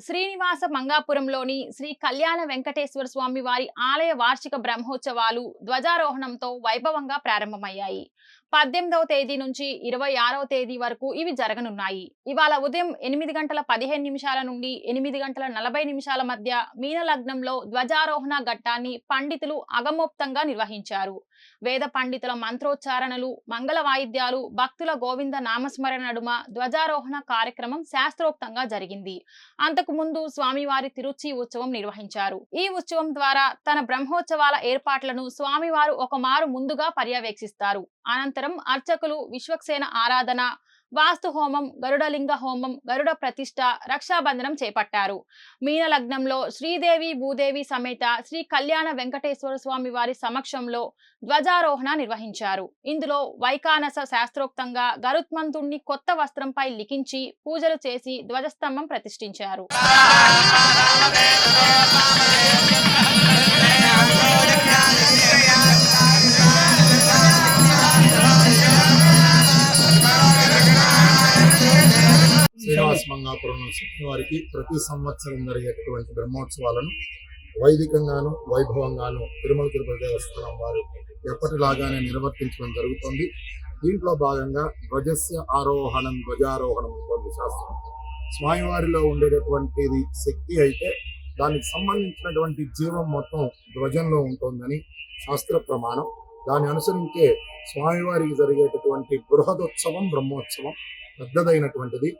శ్రీనివాస మంగాపురంలోని శ్రీ కళ్యాణ వెంకటేశ్వర స్వామి వారి ఆలయ వార్షిక బ్రహ్మోత్సవాలు ధ్వజారోహణంతో వైభవంగా ప్రారంభమయ్యాయి. పద్దెనిమిదవ తేదీ నుంచి ఇరవై ఆరవ తేదీ వరకు ఇవి జరగనున్నాయి. ఇవాళ ఉదయం ఎనిమిది గంటల పదిహేను నిమిషాల నుండి ఎనిమిది గంటల నలభై నిమిషాల మధ్య మీన లగ్నంలో ధ్వజారోహణ ఘట్టాన్ని పండితులు అగమోక్తంగా నిర్వహించారు. వేద పండితుల మంత్రోచ్చారణలు మంగళ వాయిద్యాలు భక్తుల గోవింద నామస్మరణ నడుమ ధ్వజారోహణ కార్యక్రమం శాస్త్రోక్తంగా జరిగింది. అంతకు ముందు స్వామివారి తిరుచి ఉత్సవం నిర్వహించారు. ఈ ఉత్సవం ద్వారా తన బ్రహ్మోత్సవాల ఏర్పాట్లను స్వామివారు ఒక మారు ముందుగా పర్యవేక్షిస్తారు. అనంతరం అర్చకులు విశ్వక్సేన ఆరాధన వాస్తు హోమం గరుడలింగ హోమం గరుడ ప్రతిష్ట రక్షాబంధనం చేపట్టారు. మీన లగ్నంలో శ్రీదేవి భూదేవి సమేత శ్రీ కళ్యాణ వెంకటేశ్వర స్వామి వారి సమక్షంలో ధ్వజారోహణ నిర్వహించారు. ఇందులో వైకానస శాస్త్రోక్తంగా గరుత్మంతుణ్ణి కొత్త వస్త్రంపై లిఖించి పూజలు చేసి ధ్వజస్తంభం ప్రతిష్ఠించారు. శ్రీనివాస వారికి ప్రతి సంవత్సరం జరిగేటువంటి బ్రహ్మోత్సవాలను వైదికంగాను వైభవంగాను తిరుమల తిరుపతి దేవస్థానం వారు ఎప్పటిలాగానే నిర్వర్తించడం జరుగుతుంది. దీంట్లో భాగంగా ధ్వజస్య ఆరోహణం ధ్వజారోహణం ఉంటుంది శాస్త్రం. స్వామివారిలో ఉండేటటువంటిది శక్తి అయితే దానికి సంబంధించినటువంటి జీవం మొత్తం ధ్వజంలో ఉంటుందని శాస్త్ర ప్రమాణం. దాన్ని అనుసరించే స్వామివారికి జరిగేటటువంటి బృహదోత్సవం బ్రహ్మోత్సవం పెద్దదైనటువంటిది.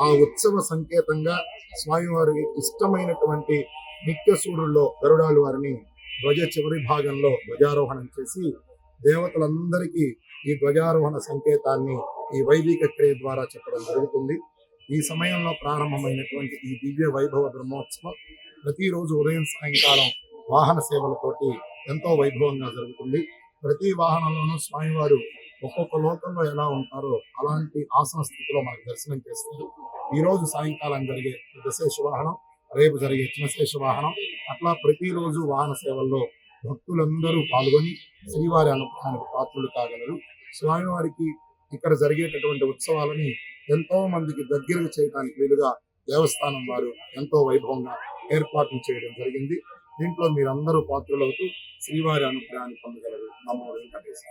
ఆ ఉత్సవ సంకేతంగా స్వామివారికి ఇష్టమైనటువంటి నిత్యసూరుల్లో గరుడాలు వారిని ధ్వజ చివరి భాగంలో ధ్వజారోహణం చేసి దేవతలందరికీ ఈ ధ్వజారోహణ సంకేతాన్ని ఈ వైదిక క్రియ ద్వారా చెప్పడం జరుగుతుంది. ఈ సమయంలో ప్రారంభమైనటువంటి ఈ దివ్య వైభవ బ్రహ్మోత్సవం ప్రతిరోజు ఉదయం సాయంకాలం వాహన సేవలతోటి ఎంతో వైభవంగా జరుగుతుంది. ప్రతి వాహనంలోనూ స్వామివారు ఒక్కొక్క లోకంలో ఎలా ఉంటారో అలాంటి ఆసన స్థితిలో మనకు దర్శనం చేస్తారు. ఈ రోజు సాయంకాలం జరిగే దశేష వాహనం రేపు జరిగే చిన్నశేష వాహనం అట్లా ప్రతిరోజు వాహన సేవల్లో భక్తులందరూ పాల్గొని శ్రీవారి అనుగ్రహానికి పాత్రులు కాగలరు స్వామివారికి ఇక్కడ జరిగేటటువంటి ఉత్సవాలని ఎంతో మందికి దగ్గరకు చేయడానికి వీలుగా దేవస్థానం వారు ఎంతో వైభవంగా ఏర్పాట్లు చేయడం జరిగింది. దీంట్లో మీరందరూ పాత్రులవుతూ శ్రీవారి అనుగ్రహాన్ని పొందగలరు. నమో వెంకటేశ్వర